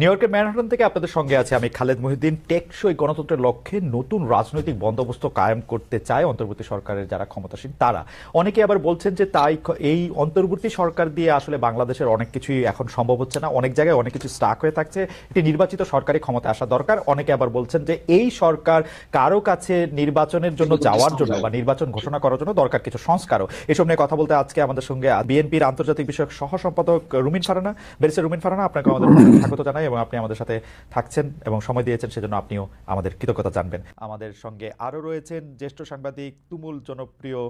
New ইয়র্কের Manhattan থেকে আপনাদের সঙ্গে আছে আমি খালেদ মহিউদ্দিন। টেকসই গণতন্ত্রের লক্ষ্যে নতুন রাজনৈতিক বন্দোবস্ত কায়েম করতে চায় অন্তর্বর্তী সরকারের যারা ক্ষমতাসীন তারা। অনেকে আবার বলছেন যে তাই এই অন্তর্বর্তী সরকার দিয়ে আসলে বাংলাদেশের অনেক কিছুই এখন সম্ভব হচ্ছে না। অনেক জায়গায় অনেক কিছু স্টাক হয়ে থাকছে। একটি নির্বাচিত সরকারি ক্ষমতা আসা দরকার। অনেকে আবার বলছেন যে এই সরকার কারও কাছে নির্বাচনের জন্য যাওয়ার জন্য বা নির্বাচন ঘোষণা করার জন্য দরকার কিছু সংস্কারও। এসব নিয়ে কথা বলতে আজকে আমাদের সঙ্গে বিএনপির আন্তর্জাতিক বিষয়ক সহ সম্পাদক রুমিন ফারানা। ব্যারিস্টার রুমিন ফারানা আপনাকে আমাদের স্বাগত জানাই। এবং আপনি আমাদের সাথে থাকছেন এবং সময় দিয়েছেন, সেজন্য আপনিও আমাদের কৃতজ্ঞতা জানবেন। আমাদের সঙ্গে আরও রয়েছেন জ্যেষ্ঠ সাংবাদিক তুমুল জনপ্রিয়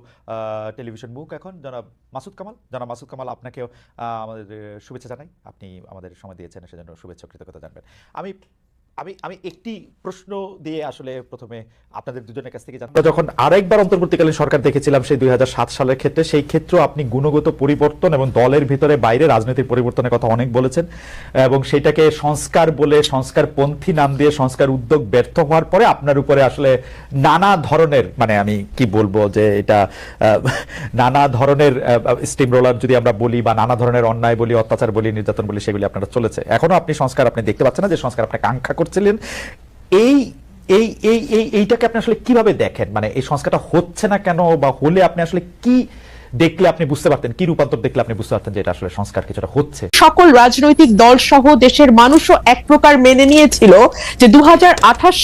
টেলিভিশন মুখ এখন, জনাব মাসুদ কামাল। জনাব মাসুদ কামাল, আপনাকেও আমাদের, শুভেচ্ছা জানাই। আপনি আমাদের সময় দিয়েছেন, সেজন্য শুভেচ্ছা কৃতজ্ঞতা জানবেন। আমি আমি আমি একটি প্রশ্ন দিয়ে আসলে প্রথমে আপনাদের দুজনের কাছ থেকে জানব যখন আরেকবার অন্তর্বর্তীকালীন সরকার দেখেছিলাম সেই দুই হাজার সাত সালের ক্ষেত্রে, সেই ক্ষেত্রে আপনি গুণগত পরিবর্তন এবং দলের ভিতরে বাইরে রাজনৈতিক পরিবর্তনের কথা অনেক বলেছেন এবং সেটাকে সংস্কার বলে সংস্কার পন্থী নাম দিয়ে সংস্কার উদ্যোগ ব্যর্থ হওয়ার পরে আপনার উপরে আসলে নানা ধরনের মানে আমি কি বলব যে এটা নানা ধরনের স্টিম রোলার যদি আমরা বলি বা নানা ধরনের অন্যায় বলি, অত্যাচার বলি, নির্যাতন বলি, সেগুলি আপনারা চলেছে। এখনও আপনি সংস্কার আপনি দেখতে পাচ্ছেন না যে সংস্কার আপনাকে কাঙ্ক্ষা করছিলেন, এই এই এই এই, এইটাকে আপনি আসলে কীভাবে দেখেন? মানে এই সংস্কারটা হচ্ছে না কেন বা হলে আপনি আসলে কি দেখলে আপনি বুঝতে পারতেন কি রূপান্তর দেখলে আপনি বুঝতে পারতেন যে এটা আসলে সংস্কার কিছুটা হচ্ছে? সকল রাজনৈতিক দল সহ দেশের মানুষও এক প্রকার মেনে নিয়েছিল যে দু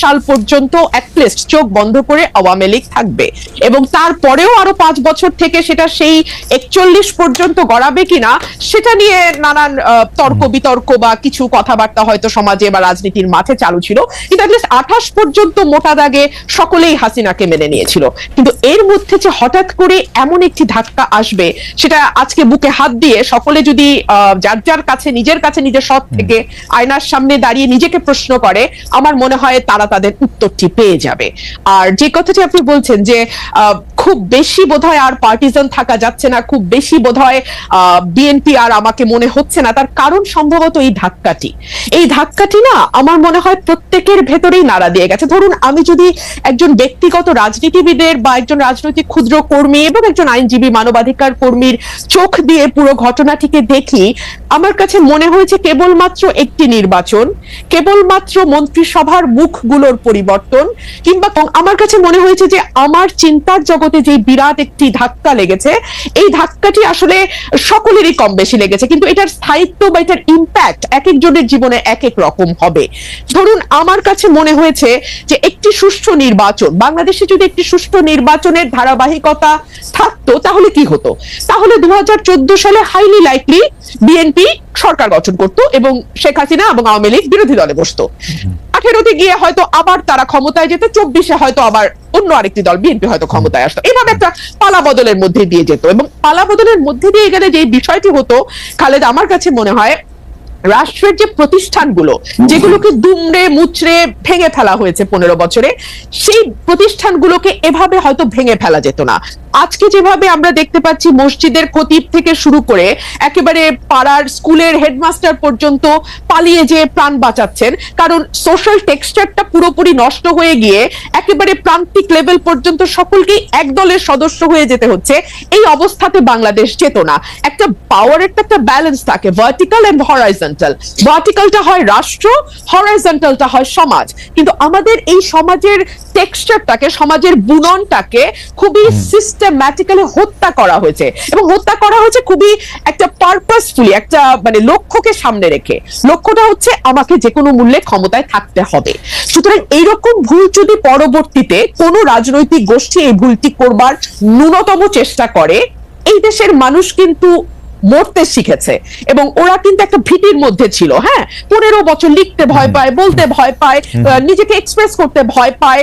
সাল পর্যন্ত অ্যাটলিস্ট চোখ বন্ধ করে আওয়ামী লীগ থাকবে। এবং তারপরেও আরও পাঁচ বছর থেকে সেটা সেই একচল্লিশ পর্যন্ত গড়াবে কিনা সেটা নিয়ে নানান তর্ক বিতর্ক বা কিছু কথাবার্তা হয়তো সমাজে বা রাজনীতির মাঠে চালু ছিল। কিন্তু অ্যাটলিস্ট আঠাশ পর্যন্ত মোটা দাগে সকলেই হাসিনাকে মেনে নিয়েছিল। কিন্তু এর মধ্যে যে হঠাৎ করে এমন একটি ধাক্কা আসবে সেটা আজকে বুকে হাত দিয়ে সকলে যদি আহ, যার যার কাছে নিজের কাছে নিজের সৎ থেকে আয়নার সামনে দাঁড়িয়ে নিজেকে প্রশ্ন করে আমার মনে হয় তারা তাদের উত্তরটি পেয়ে যাবে। আর যে কথাটি আপনি বলছেন যে আহ, খুব বেশি বোধহয় আর পার্টিজান থাকা যাচ্ছে না, খুব বেশি বোধহয় বিএনপি আর আমাকে মনে হচ্ছে না। তার কারণ সম্ভবত এই ধাক্কাটি। এই ধাক্কাটি না আমার মনে হয় প্রত্যেকের ভেতরেই নাড়া দিয়ে গেছে। ধরুন, আমি যদি একজন ব্যক্তিগত রাজনীতিবিদের বা একজন রাজনৈতিক ক্ষুদ্র কর্মী এবং একজন আইনজীবী, মানবাধিকার কর্মীর চোখ দিয়ে পুরো ঘটনাটিকে দেখি, আমার কাছে মনে হয়েছে কেবলমাত্র একটি নির্বাচন, কেবলমাত্র মন্ত্রিসভার মুখগুলোর পরিবর্তন, কিংবা আমার কাছে মনে হয়েছে যে আমার চিন্তার জগতে যে বিরাট একটি ধাক্কা লেগেছে এই ধাক্কাটি আসলে সকলেরই কম বেশি লেগেছে কিন্তু এটার স্থায়িত্ব বা এটার ইম্প্যাক্ট এক একজনের জীবনে এক এক রকম হবে। ধরুন আমার কাছে মনে হয়েছে যে একটি সুষ্ঠু নির্বাচন বাংলাদেশে যদি একটি সুষ্ঠু নির্বাচনের ধারাবাহিকতা থাকতো তাহলে কি হতো? তাহলে দু হাজার চোদ্দ সালে হাইলি লাইকলি বিএনপি সরকার গঠন করত এবং শেখ হাসিনা এবং আওয়ামী লীগ বিরোধী দলে বসতো। আঠেরোতে গিয়ে হয়তো আবার তারা ক্ষমতায় যেত চব্বিশে হয়তো আবার অন্য আরেকটি দল বিএনপি হয়তো ক্ষমতায় আসতো। এভাবে একটা পালা বদলের মধ্যে দিয়ে যেত এবং পালা বদলের মধ্যে দিয়ে গেলে যে বিষয়টি হতো, খালেদ, আমার কাছে মনে হয় রাষ্ট্রের যে প্রতিষ্ঠানগুলো, যেগুলোকে দুমড়ে মুচড়ে ভেঙে ফেলা হয়েছে পনেরো বছরে, সেই প্রতিষ্ঠানগুলোকে এভাবে হয়তো ভেঙে ফেলা যেত না। আজকে যেভাবে আমরা দেখতে পাচ্ছি, মসজিদের খতিব থেকে শুরু করে একেবারে পাড়ার স্কুলের হেডমাস্টার পর্যন্ত পালিয়ে যে প্রাণ বাঁচাচ্ছেন। কারণ সোশ্যাল টেক্সচারটা পুরোপুরি নষ্ট হয়ে গিয়ে একেবারে প্রান্তিক লেভেল পর্যন্ত সকলকেই এক দলের সদস্য হয়ে যেতে হচ্ছে। এই অবস্থাতে বাংলাদেশ যেত না। একটা পাওয়ারের একটা ব্যালেন্স থাকে ভার্টিক্যাল এন্ড হরাইজন্টাল ভার্টিক্যালটা হয় রাষ্ট্র হরাইজন্টালটা হয় সমাজ। কিন্তু আমাদের এই সমাজের টেক্সচারটাকে সমাজের বুননটাকে খুবই সিস্টেম্যাটিক্যালি হত্যা করা হয়েছে। এবং হত্যা করা হয়েছে খুবই একটা পারপাসফুলি একটা মানে লক্ষ্যকে সামনে রেখে। লক্ষ্যটা হচ্ছে আমাকে যে কোনো মূল্যে ক্ষমতায় থাকতে হবে। সুতরাং এইরকম ভুল যদি পরবর্তীতে কোনো রাজনৈতিক গোষ্ঠী এই ভুলটি করবার ন্যূনতম চেষ্টা করে এই দেশের মানুষ কিন্তু মরতে শিখেছে। এবং ওরা কিন্তু একটা ভীতির মধ্যে ছিল হ্যাঁ? পনেরো বছর লিখতে ভয় পায় বলতে ভয় পায় নিজেকে এক্সপ্রেস করতে ভয় পায়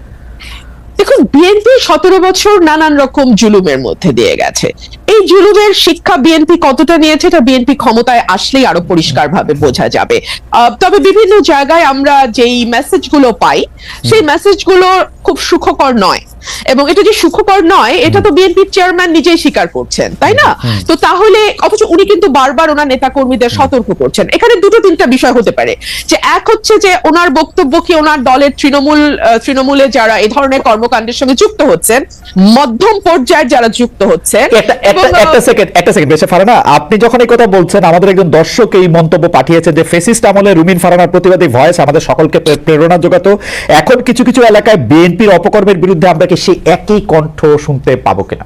দেখুন বিএনপি সতেরো বছর নানান রকম জুলুমের মধ্যে দিয়ে গেছে। এই জুলুমের শিক্ষা বিএনপি কতটা নিয়েছে এটা বিএনপি ক্ষমতায় আসলেই আরও পরিষ্কার ভাবে বোঝা যাবে। তবে বিভিন্ন জায়গায় আমরা যেই মেসেজগুলো পাই সেই মেসেজগুলো খুব সুখকর নয়। এবং এটা যে সুখকর নয় এটা তো বিএনপির চেয়ারম্যান নিজেই স্বীকার করছেন তাই না? তো তাহলে অথচ উনি কিন্তু বারবার ওনার নেতা কর্মীদের সতর্ক করছেন। এখানে দুটো তিনটা বিষয় হতে পারে। যে এক হচ্ছে যে ওনার বক্তব্য কি ওনার দলের তৃণমূল তৃণমূলে যারা এই ধরনের কর্মকাণ্ডের সঙ্গে যুক্ত হচ্ছেন মধ্যম পর্যায়ের যারা যুক্ত হচ্ছেন একটা সেকেন্ড একটা সেকেন্ড বেশি ফারানা আপনি যখন এই কথা বলছেন আমাদের একজন দর্শক এই মন্তব্য পাঠিয়েছে যে ফেসিস্ট আমলে রুমিন ফারানার প্রতিবাদী ভয়েস আমাদের সকলকে প্রেরণা যোগাতো। এখন কিছু কিছু এলাকায় বিএনপির অপকর্মের বিরুদ্ধে আমরা কি সেই একই কণ্ঠ শুনতে পাবো কিনা?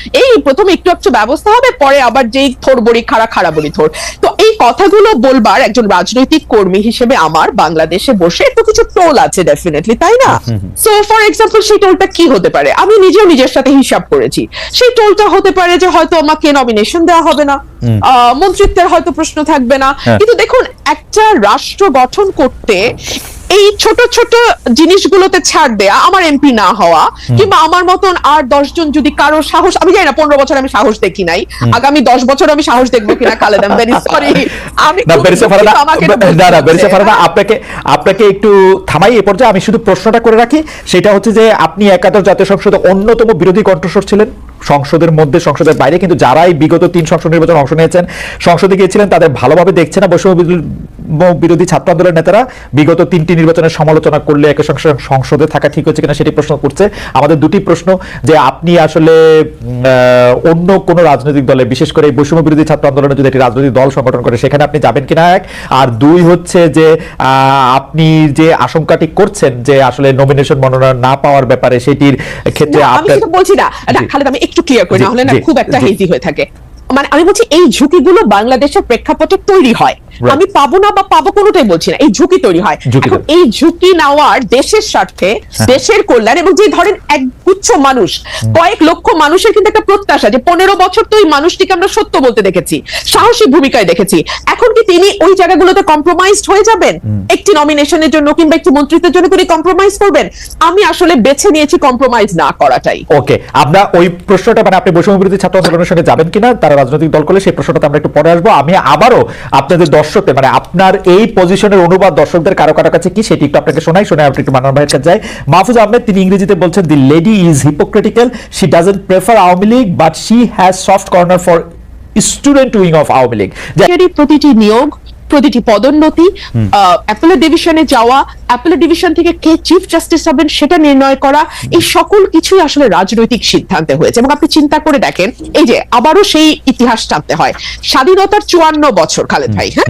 এই প্রথম একটু একটু ব্যবস্থা হবে পরে আবার যেই থোর বড়ি খাড়া খাড়া বড়ি থোর। তো এই কথাগুলো বলবার একজন রাজনৈতিক কর্মী হিসেবে আমার বাংলাদেশে বসে একটু কিছু টোল আছে ডেফিনেটলি তাই না? সো ফর এক্সাম্পল সেই টোলটা কি হতে পারে? আমি নিজেও নিজের সাথে হিসাব করেছি। সেই টোলটা হতে পারে যে হয়তো আমাকে নমিনেশন দেওয়া হবে না আহ, মন্ত্রিত্বের হয়তো প্রশ্ন থাকবে না। হ্যাঁ। কিন্তু দেখুন একটা রাষ্ট্র গঠন করতে এই ছোট ছোট জিনিসগুলোতে ছাড় দেয়া আমার এমপি না হওয়া কিংবা আমার মতন আর দশজন যদি কারও সাহস আমি জানি না পনেরো বছর আমি সাহস দেখি নাই আগামী দশ বছর আমি সাহস দেখব কিনা খালেদ আমি ভেরি সরি আমি। আপনাকে আপনাকে একটু থামাই এ পর্যায়ে আমি শুধু প্রশ্নটা করে রাখি সেটা হচ্ছে যে আপনি একাদশ জাতীয় সংসদে অন্যতম বিরোধী কণ্ঠস্বর ছিলেন সংসদের মধ্যে সংসদের বাইরে কিন্তু যারাই বিগত তিন সংসদ নির্বাচন অংশ নিয়েছেন সংসদে গিয়েছিলেন তাদের ভালোভাবে দেখছে না বৈষম্য বিরোধী- ছাত্র আন্দোলনের নেতারা বিগত তিনটি নির্বাচনের সমালোচনা করলে একই সঙ্গে সংসদে থাকা ঠিক হচ্ছে কিনা সেটি প্রশ্ন করছে। আমাদের দুটি প্রশ্ন যে আপনি আসলে অন্য কোন রাজনৈতিক দলে বিশেষ করে বৈষম্য বিরোধী ছাত্র আন্দোলনে যদি একটি রাজনৈতিক দল সংগঠন করে সেখানে আপনি যাবেন কিনা এক? আর দুই হচ্ছে যে আহ, আপনি যে আশঙ্কাটি করছেন যে আসলে নমিনেশন মনোনয়ন না পাওয়ার ব্যাপারে সেটির ক্ষেত্রে আমি বলছি না। খালেদ আমি একটু ক্লিয়ার করি না হলে না খুব একটা। হেজি হয়ে থাকে। মানে আমি বলছি এই ঝুঁকিগুলো বাংলাদেশের প্রেক্ষাপটে তৈরি হয়. আমি পাবো না বা পাবো কোনোটাই বলছি না। এই ঝুঁকি তৈরি হয়। এখন এই ঝুঁকি নেওয়ার দেশের স্বার্থে হ্যাঁ। দেশের কল্যাণ এবং যে ধরেন এক গুচ্ছ মানুষ কয়েক লক্ষ মানুষের কিন্তু একটা প্রত্যাশা যে পনেরো বছর তো ওই মানুষটিকে আমরা সত্য বলতে দেখেছি সাহসী ভূমিকায় দেখেছি। এখন কি তিনি ওই জায়গাগুলোতে কম্প্রোমাইজড হয়ে যাবেন? একটি নমিনেশনের জন্য কিংবা একটি মন্ত্রিত্বের জন্য তিনি কম্প্রোমাইজ করবেন? আমি আসলে বেছে নিয়েছি কম্প্রোমাইজ না করাটাই। ওকে আমরা ওই প্রশ্নটা মানে আপনি বৈষম্য বিরোধী ছাত্র আন্দোলনের সঙ্গে যাবেন কিনা তারা রাজনৈতিক দল করলে সেই প্রশ্নটা আমরা একটু পরে আসব। আমি আবারও আপনাদের দর্শকদের মানে আপনার এই পজিশনের অনুবাদ দর্শকদের কারও কারও কাছে কি? সেটি একটু আপনাকে শোনাই শোনাই আপনি একটু মানার ভাইয়ের কাছে যাই। মাহফুজ আহমেদ, তিনি ইংরেজিতে বলছেন the lady is hypocritical she doesn't prefer Awami League but she has soft corner for student wing of Awami League. প্রতিটি নিয়োগ প্রতিটি পদোন্নতি অ্যাপেলের ডিভিশনে যাওয়া অ্যাপেলের ডিভিশন থেকে কে চিফ জাস্টিস হবেন সেটা নির্ণয় করা এই সকল কিছুই আসলে রাজনৈতিক সিদ্ধান্তে হয়েছে। এবং আপনি চিন্তা করে দেখেন এই যে আবারও সেই ইতিহাস টানতে হয়। স্বাধীনতার চুয়ান্ন বছর খালেদ ভাই হ্যাঁ?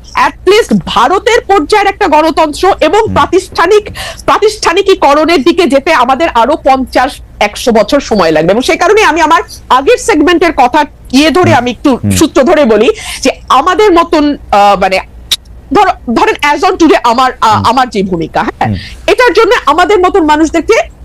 অ্যাটলিস্ট ভারতের পর্যায়ের একটা গণতন্ত্র এবং প্রাতিষ্ঠানিক প্রাতিষ্ঠানিকীকরণের দিকে যেতে আমাদের আরও পঞ্চাশ একশো বছর সময় লাগবে। এবং সেই কারণে আমি আমার আগের সেগমেন্টের কথা ইয়ে ধরে আমি একটু সূত্র ধরে বলি যে আমাদের মতন মানে ধরো ধরেন অ্যাজ অন টুডে আমার আমার যে ভূমিকা হ্যাঁ? এটার জন্য আমাদের মতন মানুষদেরকে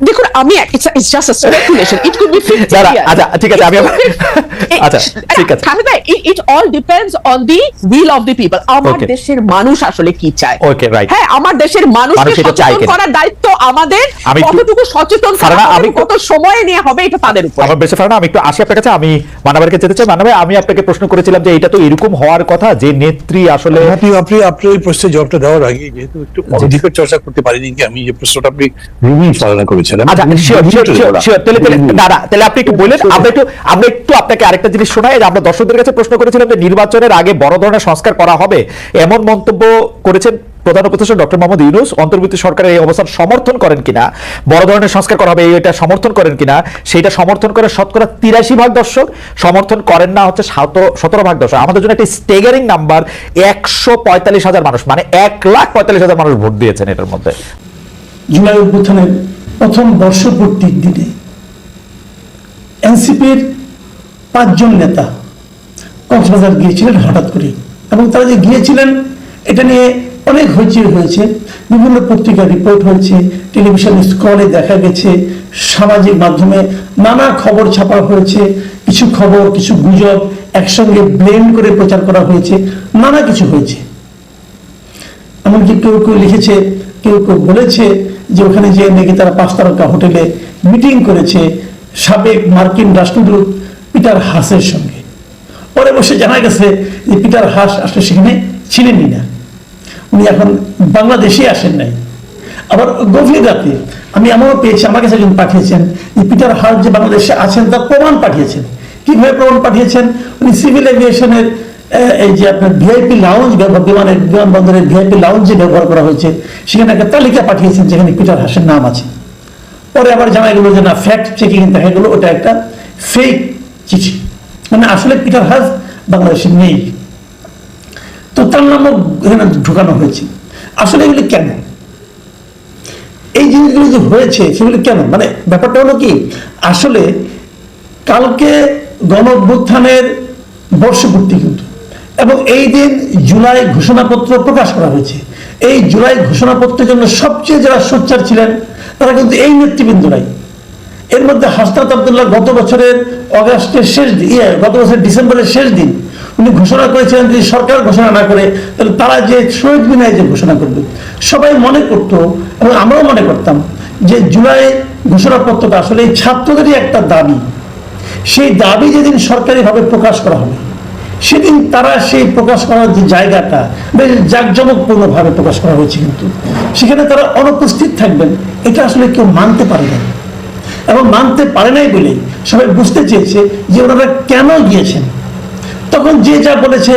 দেখুন আমি it's just a speculation it could be 50 আচ্ছা, ঠিক আছে, আমি আচ্ছা, ঠিক আছে। আমার দেশের মানুষ আসলে কি চায়? Okay, right. হ্যাঁ আমার দেশের মানুষকে এটা সচেতন করার দায়িত্ব আমাদের আমি কতটুকু সচেতন করা আমি কত সময় নিয়ে হবে এটা তাদের উপর। আমার বেশি ফারানা আমি একটু আসি আপনার কাছে আমি মানাবারকে যেতে চাই। মানাবাই আমি আপনাকে প্রশ্ন করেছিলাম যে এটা তো এরকম হওয়ার কথা যে নেত্রী আসলে আপনি আপনি এই প্রশ্নের জবাবটা দেওয়ার আগে যেহেতু একটু চর্চা করতে পারিনি কি আমি যে প্রশ্নটা আপনি রুমি চালনা করেছেন আচ্ছা শিওর শিওর শিওর তাহলে আপনি একটু বললেন আমরা একটু আমরা একটু আপনাকে আরেকটা জিনিস শোনাই যে আমরা দর্শকদের কাছে প্রশ্ন করেছিলাম যে নির্বাচনের আগে বড় ধরনের সংস্কার করা হবে এমন মন্তব্য করেছেন প্রধান উপদেষ্টা ডক্টর মোহাম্মদ ইউনুস। অন্তর্বর্তী সরকারের এই অবস্থান সমর্থন করেন কিনা, বড় ধরনের সংস্কার করা হবে, এটা সমর্থন করেন কিনা, সেটা সমর্থন করে শতকরা তিরাশি ভাগ দর্শক, সমর্থন করেন না হচ্ছে সতেরো ভাগ দর্শক। আমাদের জন্য একটি স্টেগারিং নাম্বার একশো পঁয়তাল্লিশ হাজার মানুষ মানে এক লাখ পঁয়তাল্লিশ হাজার মানুষ ভোট দিয়েছেন এটার মধ্যে। জুলাই অভ্যুত্থানের প্রথম বর্ষপূর্তির দিনে এনসিপির পাঁচজন নেতা কক্সবাজার গিয়েছিলেন হঠাৎ করে। এবং তারা যে গিয়েছিলেন, এটা নিয়ে অনেক হইচই হয়েছে। বিভিন্ন পত্রিকার রিপোর্ট হয়েছে টেলিভিশন স্ক্রলে দেখা গেছে, সামাজিক মাধ্যমে নানা খবর ছাপা হয়েছে, কিছু খবর, কিছু গুজব একসঙ্গে ব্লেন্ড করে প্রচার করা হয়েছে, নানা কিছু হয়েছে। এমনকি কেউ কেউ লিখেছে, কেউ কেউ বলেছে যে ওখানে যে নাকি তারা পাঁচ তারকা হোটেলে মিটিং করেছে সাবেক মার্কিন রাষ্ট্রদূত পিটার হাসের সঙ্গে। পরে বসে জানা গেছে যে পিটার হাস আসলে সেখানে ছিলেনই না। উনি এখন বাংলাদেশে আসেন নাই। আবার গভীর রাতে আমি এমনও পেয়েছি, আমার কাছে একজন পাঠিয়েছেন যে পিটার হাস যে বাংলাদেশে আছেন তার প্রমাণ পাঠিয়েছেন। কীভাবে প্রমাণ পাঠিয়েছেন? উনি সিভিল এভিয়েশনের এই যে আপনার ভিআইপি লাউঞ্জ ব্যবহার, বিমানের, বিমানবন্দরের ভিআইপি লাউঞ্জ ব্যবহার করা হয়েছে, সেখানে একটা তালিকা পাঠিয়েছেন যেখানে পিটার হাসের নাম আছে। পরে আবার জানা গেল যে না ফ্যাক্ট চেকিং দেখা গেল, ওটা একটা ফেক চিঠি। মানে আসলে পিটার হাস বাংলাদেশে নেই তো তার নামও এখানে ঢুকানো হয়েছে। আসলে এগুলি কেন? এই জিনিসগুলি যে হয়েছে, সেগুলি কেন? মানে ব্যাপারটা হলো কি, আসলে কালকে গণ বর্ষপূর্তি কিন্তু। এবং এই দিন জুলাই ঘোষণাপত্র প্রকাশ করা হয়েছে। এই জুলাই ঘোষণাপত্রের জন্য সবচেয়ে যারা সোচ্চার ছিলেন, তারা কিন্তু এই নেতৃবৃন্দরাই। এর মধ্যে হাসনাত আবদুল্লাহ গত বছরের অগাস্টের শেষ ইয়ে গত বছরের ডিসেম্বরের শেষ দিন উনি ঘোষণা করেছিলেন যদি সরকার ঘোষণা না করে, তাহলে তারা যে শহীদ মিনায় যে ঘোষণা করবে। সবাই মনে করত এবং আমরাও মনে করতাম যে জুলাই ঘোষণাপত্রটা আসলে এই ছাত্রদেরই একটা দাবি। সেই দাবি যেদিন সরকারিভাবে প্রকাশ করা হবে, সেদিন তারা সেই প্রকাশ করার যে জায়গাটা, বেশ জাঁকজমকপূর্ণভাবে প্রকাশ করা হয়েছে কিন্তু। সেখানে তারা অনুপস্থিত থাকবেন, এটা আসলে কেউ মানতে পারে না। এবং মানতে পারে নাই বলে সবাই বুঝতে চেয়েছে যে ওনারা কেন গিয়েছেন। তখন যে যা বলেছে,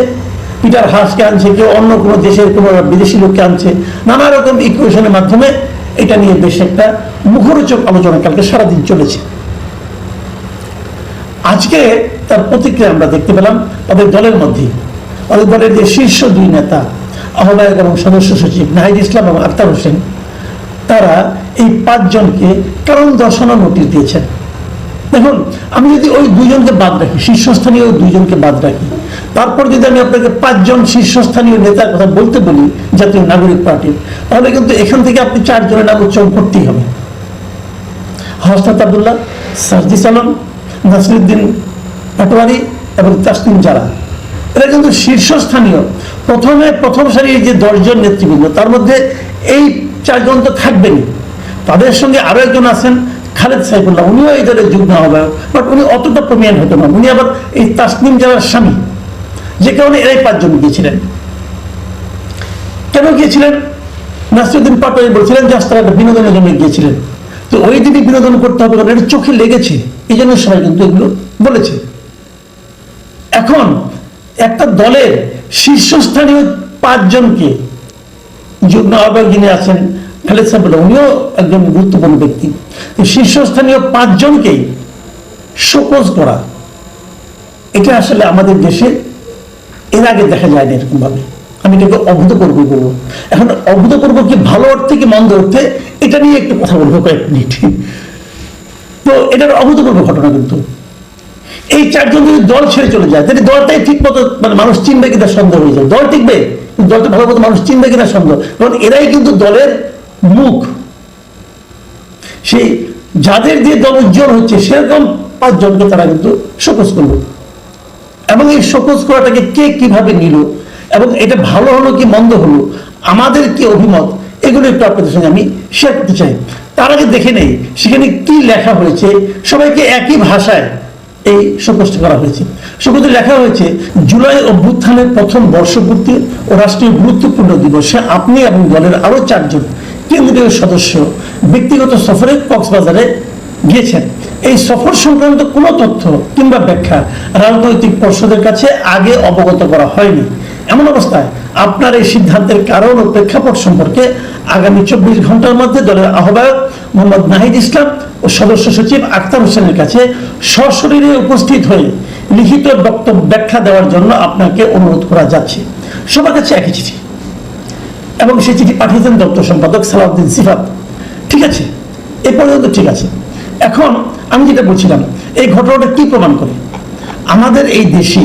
পিটার হাসকে আনছে, কেউ অন্য কোনো দেশের কোনো বিদেশি লোককে আনছে, নানা রকম ইকুয়েশনের মাধ্যমে এটা নিয়ে বেশ একটা মুখরোচক আলোচনা কালকে সারাদিন চলেছে। আজকে তার প্রতিক্রিয়া আমরা দেখতে পেলাম তাদের দলের মধ্যে। তাদের দলের যে শীর্ষ দুই নেতা, আহ্বায়ক এবং সদস্য সচিব নাহিদ ইসলাম এবং আক্তার হোসেন, তারা এই পাঁচজনকে কারণ দর্শানোর নোটিশ দিয়েছেন। দেখুন, আমি যদি ওই দুইজনকে বাদ রাখি, শীর্ষস্থানীয় ওই দুইজনকে বাদ রাখি, তারপর যদি আমি আপনাকে পাঁচজন শীর্ষস্থানীয় নেতার কথা বলতে বলি, জাতীয় নাগরিক পার্টির, তাহলে কিন্তু এখান থেকে আপনি চারজনের নাম উচ্চারণ করতেই হবে। হসরত আবদুল্লাহ সার্জিস আলম নাসিরুদ্দিন পাটোয়ারি এবং তাসলিম জারা এরা কিন্তু শীর্ষস্থানীয়। প্রথমে প্রথম সারির যে দশজন নেতৃবৃন্দ, তার মধ্যে এই চারজন তো থাকবেনই। তাদের সঙ্গে আরও একজন আছেন খালেদ সাইফুল্লাহ, উনিও এই দলের যুগ্ম আহ্বায়ক বাট উনি অতটা প্রমিয়ান হতো না। উনি আবার এই তাসনিম জারার স্বামী, যে কারণে এরাই পাঁচজন গিয়েছিলেন। কেন গিয়েছিলেন? নাসিরুদ্দিন পাটোয়ারি বলছিলেন যে আস্তে একটা বিনোদনের জন্য গিয়েছিলেন। তো ওই দিনই বিনোদন করতে হবে কারণ এটা চোখে লেগেছে। এই জন্য সবাই কিন্তু এগুলো বলেছে। এখন একটা দলের শীর্ষস্থানীয় পাঁচজনকে যুগ্ম আহ্বায়ক যিনি আছেন সাহেবুল্লাহ উনিও একজন গুরুত্বপূর্ণ ব্যক্তি। শীর্ষস্থানীয় পাঁচজনকেই শোকজ করা। এটা আসলে আমাদের দেশে এর আগে দেখা যায়নি এরকম ভাবে আমি এটাকে অভূতপূর্ব বলব। এখন অভূতপূর্ব কি ভালো অর্থে কি মন্দ অর্থে, এটা নিয়ে একটু কথা বলব কয়েক মিনিট। তো এটার অভূতপূর্ব ঘটনা কিন্তু। এই চারজন যদি দল ছেড়ে চলে যায়, তাহলে দলটাই ঠিক মতো মানে মানুষ চিনবে কিনা সন্দেহ হয়ে যায়। দল টিকবে দলটা ভালো মতো মানুষ চিনবে কিনা সন্দেহ। কারণ এরাই কিন্তু দলের মুখ। সেই যাদের দিয়ে দল উজ্জ্বল হচ্ছে, সেরকম পাঁচজনকে তারা কিন্তু শোকস করল। এবং এই শোকজ করাটাকে কে কীভাবে নিল, এবং এটা ভালো হলো কি মন্দ হলো, আমাদের কি অভিমত, এগুলো একটু আপনাদের সঙ্গে আমি শেয়ার করতে চাই। তার আগে দেখে নেই, সেখানে কি লেখা হয়েছে, সবাইকে একই ভাষায় এই শোকজটা করা হয়েছে। শোকজে লেখা হয়েছে, জুলাই অভ্যুত্থানের প্রথম বর্ষপূর্তি ও রাষ্ট্রীয় গুরুত্বপূর্ণ দিবসে আপনি এবং দলের আরও চারজন কেন্দ্রীয় সদস্য ব্যক্তিগত সফরে কক্সবাজারে গিয়েছেন। এই সফর সংক্রান্ত কোনো তথ্য কিংবা ব্যাখ্যা রাজনৈতিক পর্ষদের কাছে আগে অবগত করা হয়নি। এমন অবস্থায় আপনার এই সিদ্ধান্তের কারণ ও প্রেক্ষাপট সম্পর্কে আগামী চব্বিশ ঘণ্টার মধ্যে দলের আহ্বায়ক মোহাম্মদ নাহিদ ইসলাম ও সদস্য সচিব আক্তার হোসেনের কাছে সশরীরে উপস্থিত হয়ে লিখিত বক্তব্য ব্যাখ্যা দেওয়ার জন্য আপনাকে অনুরোধ করা যাচ্ছে। সবার কাছে একই চিঠি। এবং সেই চিঠি পাঠিয়েছেন দপ্তর সম্পাদক সালাউদ্দিন সিফাত। ঠিক আছে? এ পর্যন্ত ঠিক আছে। এখন আমি যেটা বলছিলাম, এই ঘটনাটা কি প্রমাণ করে? আমাদের এই দেশে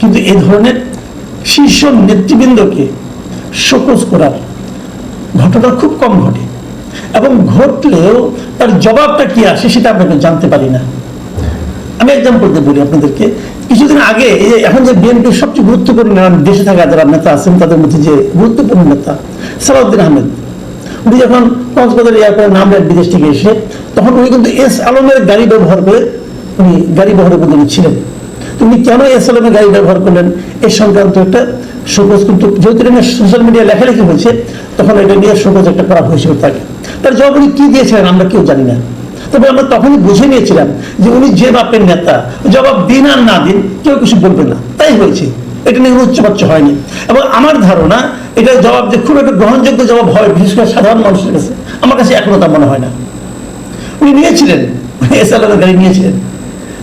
কিন্তু এ ধরনের শীর্ষ নেতৃবৃন্দকে শোকজ করার ঘটনা খুব কম ঘটে। এবং ঘটলেও তার জবাবটা কি আসে সেটা আমরা জানতে পারি না। আমি এক্সাম্পল দিয়ে বলি আপনাদেরকে। কিছুদিন আগে এই যে এখন যে বিএনপির সবচেয়ে গুরুত্বপূর্ণ দেশে থাকা যারা নেতা আছেন, তাদের মধ্যে যে গুরুত্বপূর্ণ নেতা সালাউদ্দিন আহমেদ, উনি যখন কক্সবাজার এয়ারপোর্টে নামলেন বিদেশ থেকে এসে, তখন উনি কিন্তু এস আলমের গাড়ি ব্যবহার করে উনি গাড়ি ব্যবহারের মধ্যে ছিলেন। তো উনি কেন এস আলমের গাড়ি ব্যবহার করলেন? এই সংক্রান্ত একটা শোকজ কিন্তু যেহেতু এটা সোশ্যাল মিডিয়া লেখালেখি হয়েছে, তখন এটা নিয়ে শোকজ একটা করা হয়েছিল তাকে। তার জবাব উনি কি দিয়েছিলেন আমরা কেউ জানি না। তবে আমরা তখনই বুঝে নিয়েছিলাম যে উনি যে বাপের নেতা, জবাব দিন আর না দিন কেউ কিছু বলবে না। তাই হয়েছে। এটা নিয়ে কোনো উচ্চবাচ্য হয়নি। এবং আমার ধারণা, এটা জবাব যে খুব একটা গ্রহণযোগ্য জবাব হয়, বিশেষ করে সাধারণ মানুষের কাছে, আমার কাছে এখনও তা মনে হয় না। উনি নিয়েছিলেন এস আল গাড়ি নিয়েছিলেন।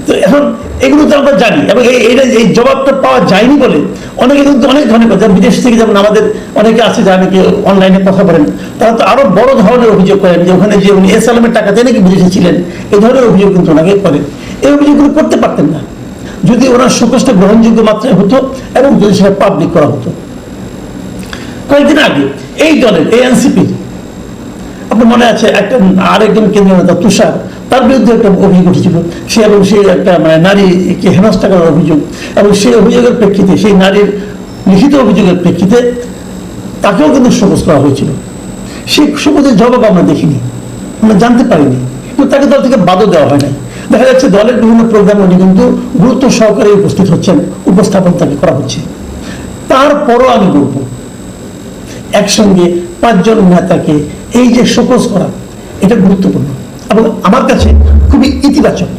তো এখন এগুলো তো আমরা জানি। এবং এইটা এই জবাবটা পাওয়া যায়নি বলে অনেকে কিন্তু অনেক ধরনের কথা। বিদেশ থেকে যেমন আমাদের অনেকে আছে যারা নাকি অনলাইনে কথা বলেন, তারা তো আরও বড় ধরনের অভিযোগ করেন যে ওখানে যে উনি এস আলমের টাকাতে নাকি বিদেশে ছিলেন, এই ধরনের অভিযোগ কিন্তু ওনাকে করেন এই অভিযোগগুলো করতে পারতেন না। যদি ওনার সুকষ্ট গ্রহণযোগ্য মাত্রায় হতো এবং যদি সেটা পাবলিক করা হতো। কয়েকদিন আগে এই দলের এএনসিপির আপনার মনে আছে, একটা আরেকজন কেন্দ্রীয় নেতা তুষার তার বিরুদ্ধে একটা অভিযোগ উঠেছিল। সে এবং সে একটা মানে নারীকে হেনস্থা করার অভিযোগ এবং সেই অভিযোগের প্রেক্ষিতে, সেই নারীর লিখিত অভিযোগের প্রেক্ষিতে তাকেও কিন্তু শোকজ করা হয়েছিল। সেই শোকজের জবাব আমরা দেখিনি, আমরা জানতে পারিনি, কিন্তু তাকে দল থেকে বাদও দেওয়া হয় নাই। দেখা যাচ্ছে দলের বিভিন্ন প্রোগ্রামে উনি কিন্তু গুরুত্ব সহকারে উপস্থিত হচ্ছেন, উপস্থাপন তাকে করা হচ্ছে। তারপরও আমি বলব, একসঙ্গে পাঁচজন নেতাকে এই যে শোকজ করা, এটা গুরুত্বপূর্ণ। এবং আমার কাছে খুবই ইতিবাচক।